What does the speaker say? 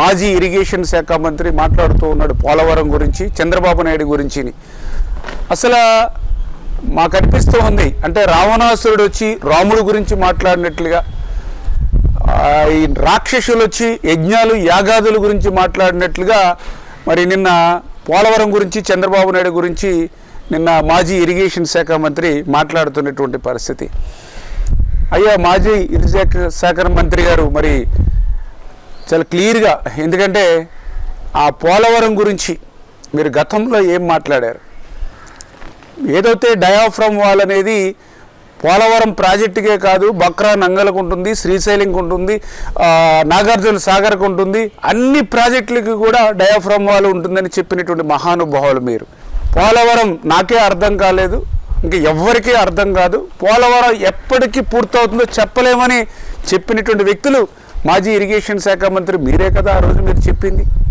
మాజీ ఇరిగేషన్ శాఖ మంత్రి మాట్లాడుతూ ఉన్నాడు పోలవరం గురించి చంద్రబాబు నాయుడు గురించిని. అసలు మాకు అనిపిస్తూ ఉంది అంటే రావణాసురుడు వచ్చి రాముడు గురించి మాట్లాడినట్లుగా ఈ రాక్షసులు వచ్చి యజ్ఞాలు యాగాదుల గురించి మాట్లాడినట్లుగా మరి నిన్న పోలవరం గురించి చంద్రబాబు నాయుడు గురించి నిన్న మాజీ ఇరిగేషన్ శాఖ మంత్రి మాట్లాడుతున్నటువంటి పరిస్థితి. అయ్యా మాజీ ఇరిగేషన్ శాఖ మంత్రి గారు మరి చాలా క్లియర్గా. ఎందుకంటే ఆ పోలవరం గురించి మీరు గతంలో ఏం మాట్లాడారు? ఏదైతే డయాఫ్రమ్ వాల్ అనేది పోలవరం ప్రాజెక్టుకే కాదు బక్రా నంగలకు ఉంటుంది శ్రీశైలంకి ఉంటుంది నాగార్జున సాగర్కి ఉంటుంది అన్ని ప్రాజెక్టులకి కూడా డయాఫ్రమ్ వాల్ ఉంటుందని చెప్పినటువంటి మహానుభావులు మీరు. పోలవరం నాకే అర్థం కాలేదు ఇంక ఎవ్వరికీ అర్థం కాదు. పోలవరం ఎప్పటికీ పూర్తవుతుందో చెప్పలేమని చెప్పినటువంటి వ్యక్తులు మాజీ ఇరిగేషన్ శాఖ మంత్రి మీరే కదా ఆ రోజు మీరు చెప్పింది.